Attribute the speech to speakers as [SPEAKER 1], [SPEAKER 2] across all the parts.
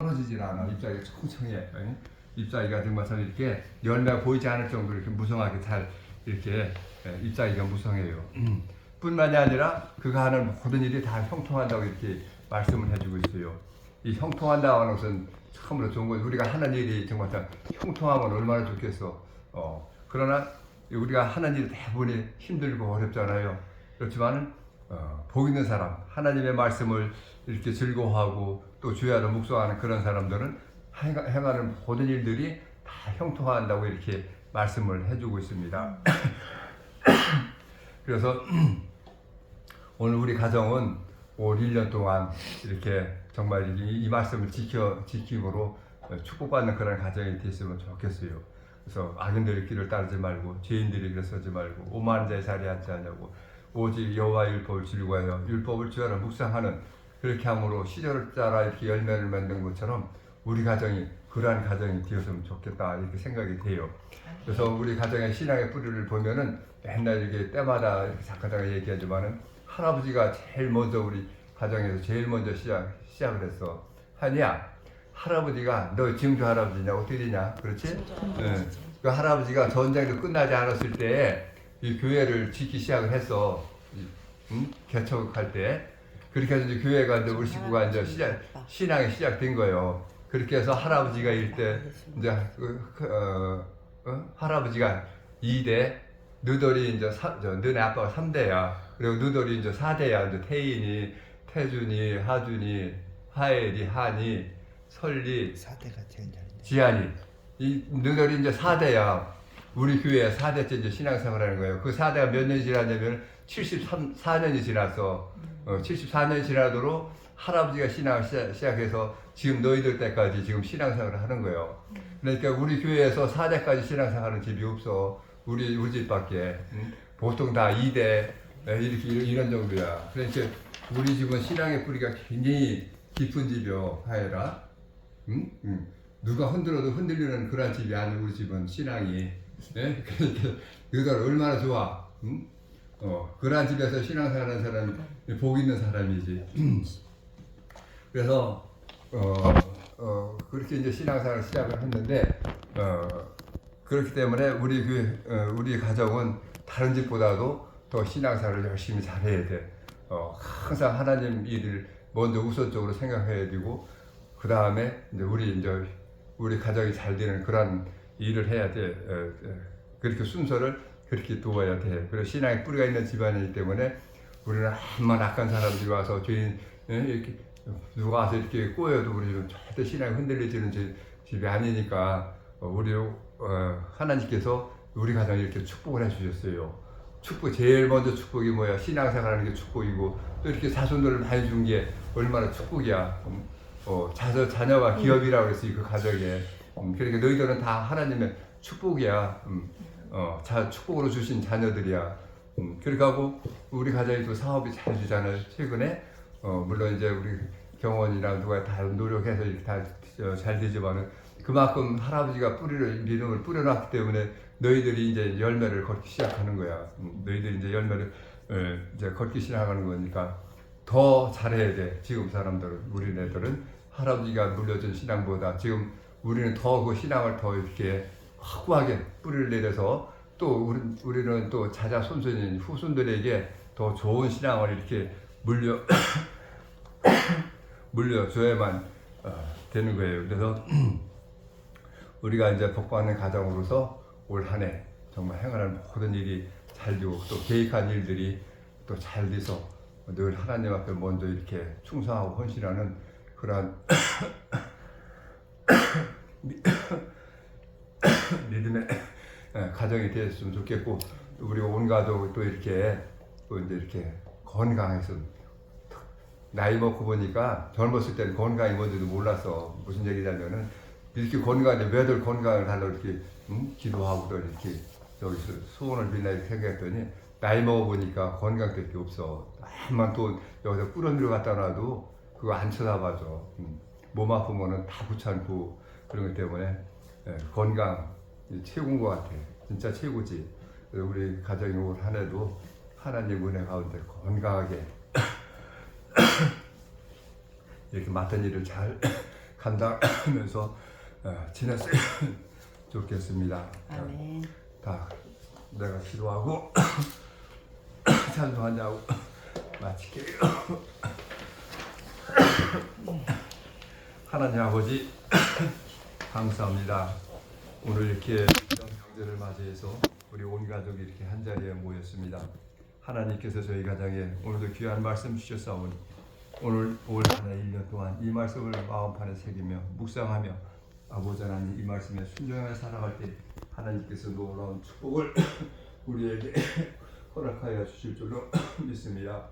[SPEAKER 1] 떨어지질 않아. 잎사귀가 청청해. 예? 잎사귀가 정말 참 이렇게 열매가 보이지 않을 정도로 이렇게 무성하게 잘 이렇게 예, 잎사귀가 무성해요. 뿐만이 아니라 그가 하는 모든 일이 다 형통한다고 이렇게 말씀을 해주고 있어요. 이 형통한다는 것은 참으로 좋은 거죠. 우리가 하는 일이 정말 참 형통하면 얼마나 좋겠어. 어, 그러나 우리가 하는 일이 대부분이 힘들고 어렵잖아요. 그렇지만은 어, 복 있는 사람, 하나님의 말씀을 이렇게 즐거워하고 또 주야로 묵상하는 그런 사람들은 행- 행하는 모든 일들이 다 형통한다고 이렇게 말씀을 해주고 있습니다. 그래서 오늘 우리 가정은 올 1년 동안 이렇게 정말 이, 이 말씀을 지켜 지킴으로 축복받는 그런 가정이 됐으면 좋겠어요. 그래서 악인들의 길을 따르지 말고 죄인들의 길을 서지 말고 오만한 자의 자리에 앉지 않냐고 오직 여호와 율법을 즐거워하여 율법을 주야로 묵상하는 그렇게 함으로 시절을 따라 이렇게 열매를 맺는 것처럼 우리 가정이 그러한 가정이 되었으면 좋겠다 이렇게 생각이 돼요. 그래서 우리 가정의 신앙의 뿌리를 보면은 맨날 이렇게 때마다 이렇게 작가다가 얘기하지만은 할아버지가 제일 먼저 우리 가정에서 제일 먼저 시작 시작을 했어. 하냐? 할아버지가 너 증조 할아버지냐 어떻게 되냐? 그렇지? 예. 그 할아버지가 전쟁도 끝나지 않았을 때 이 교회를 짓기 시작을. 이, 응? 개척할 때 그렇게 해서 이제 교회가 이제 우리 식구가 이제 시작 신앙이 시작된 거예요. 그렇게 해서 할아버지가 일때 이제 그, 그, 어, 어? 할아버지가 2대, 너덜이 이제 사, 저, 너네 아빠가 3대야. 그리고 너덜이 이제 4대야. 이제 태인이, 태준이, 하준이, 하엘이, 한이, 설리,
[SPEAKER 2] 사대가 제일 잘했네.
[SPEAKER 1] 지한이. 이 너덜이 이제 4대야. 우리 교회 4대째 이제 신앙생활 하는 거예요. 그 4대가 몇 년이 지났냐면 74년이 지났어. 어, 74년이 지나도록 할아버지가 신앙을 시작, 시작 해서 지금 너희들 때까지 지금 신앙생활을 하는 거예요. 그러니까 우리 교회에서 4대까지 신앙생활하는 집이 없어. 우리, 우리 집밖에. 응? 보통 다 2대, 이렇게 이런 정도야. 그러니까 우리 집은 신앙의 뿌리가 굉장히 깊은 집이요, 하여라. 응? 응. 누가 흔들어도 흔들리는 그런 집이 아니고 우리 집은 신앙이. 예? 그러니까 얼마나 좋아. 응? 어, 그러한 집에서 신앙생활하는 사람이 복 있는 사람이지. 그래서 어, 어, 그렇게 이제 신앙생활을 시작을 했는데 어, 그렇기 때문에 우리 그 어, 우리 가정은 다른 집보다도 더 신앙생활을 열심히 잘해야 돼. 어, 항상 하나님 일을 먼저 우선적으로 생각해야 되고 그 다음에 이제 우리 이제 우리 가정이 잘 되는 그런 일을 해야 돼. 어, 어, 그렇게 순서를 그렇게 도와야 돼. 그리고 신앙의 뿌리가 있는 집안이기 때문에 우리는 한번 악한 사람들이 와서 죄인 예, 이렇게 누가 와서 이렇게 꼬여도 우리 는 절대 신앙이 흔들리지는 집- 집이 아니니까 어, 우리 어, 하나님께서 우리 가정에 이렇게 축복을 해주셨어요. 축복 제일 먼저 축복이 뭐야? 신앙생활하는 게 축복이고 또 이렇게 자손들을 많이 준 게 얼마나 축복이야. 음, 어, 자녀 자녀가 기업이라고 그랬으니 그 가정에 음, 그러니까 너희들은 다 하나님의 축복이야. 음, 어, 자, 축복으로 주신 자녀들이야. 음, 그렇게 하고 우리 가정이 또 사업이 잘 되잖아요. 최근에 어, 물론 이제 우리 경원이랑 누가 다 노력해서 다잘 되지만은 그만큼 할아버지가 뿌리를 믿음을 뿌려놨기 때문에 너희들이 이제 열매를 걷기 시작하는 거야. 음, 너희들이 이제 열매를 에, 이제 걷기 시작하는 거니까 더 잘해야 돼. 지금 사람들은 우리 네들은 할아버지가 물려준 신앙보다 지금 우리는 더 그 신앙을 더 이렇게 확고하게 뿌리를 내려서 또 우리, 우리는 또 자자 손손인 후손들에게 더 좋은 신앙을 이렇게 물려 물려줘야만 어, 되는 거예요. 그래서 우리가 이제 복받는 가정으로서 올 한 해 정말 행하는 모든 일이 잘 되고 또 계획한 일들이 또 잘 돼서 늘 하나님 앞에 먼저 이렇게 충성하고 헌신하는 그러한 믿음의 예, 가정이 되었으면 좋겠고 우리 온 가족 또 이렇게 또 이제 이렇게 건강해서 나이 먹고 보니까 젊었을 때는 건강이 뭔지도 몰랐어 무슨 얘기냐면은 이렇게 건강한데 왜들 건강을 달라고 이렇게 음? 기도하고도 이렇게 여기서 소원을 빌나 이렇게 생각했더니 나이 먹어 보니까 건강될 게 없어 한만 돈 여기서 꾸러미를 갖다 놔도 그거 안 쳐다봐줘 음. 몸 아프면은 다 붙여안고 그런 것 때문에 예, 건강 이 최고인 것 같아 진짜 최고지 우리 가정이 올 한 해도 하나님 은혜 가운데 건강하게 이렇게 맡은 일을 잘 감당하면서 어, 지냈으면 좋겠습니다.
[SPEAKER 2] 아멘.
[SPEAKER 1] 다 내가 기도하고 찬송하냐고 마칠게요. 하나님 아버지 감사합니다. 오늘 이렇게 명절을 맞이해서 우리 온 가족이 이렇게 한 자리에 모였습니다. 하나님께서 저희 가정에 오늘도 귀한 말씀 주셨사오니 오늘 올 한해 1년 동안 이 말씀을 마음판에 새기며 묵상하며 아버지 하나님 이 말씀에 순종하여 살아갈 때 하나님께서 놀라운 축복을 우리에게 허락하여 주실 줄로 믿습니다.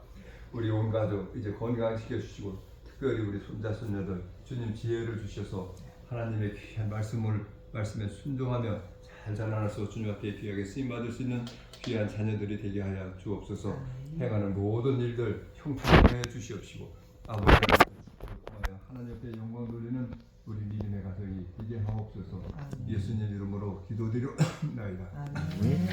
[SPEAKER 1] 우리 온 가족 이제 건강시켜 주시고 특별히 우리 손자 손녀들 주님 지혜를 주셔서 하나님의 귀한 말씀을 말씀에 순종하며 잘 자라나서 주님 앞에 귀하게 쓰임 받을 수 있는 귀한 자녀들이 되게 하여 주옵소서. 행하는 모든 일들 형통하게 주시옵시고 아버지 하나님 앞에 영광 돌리는 우리 믿음의 가정이 되게 하옵소서. 예수님 이름으로 기도드리옵나이다.
[SPEAKER 2] 아멘.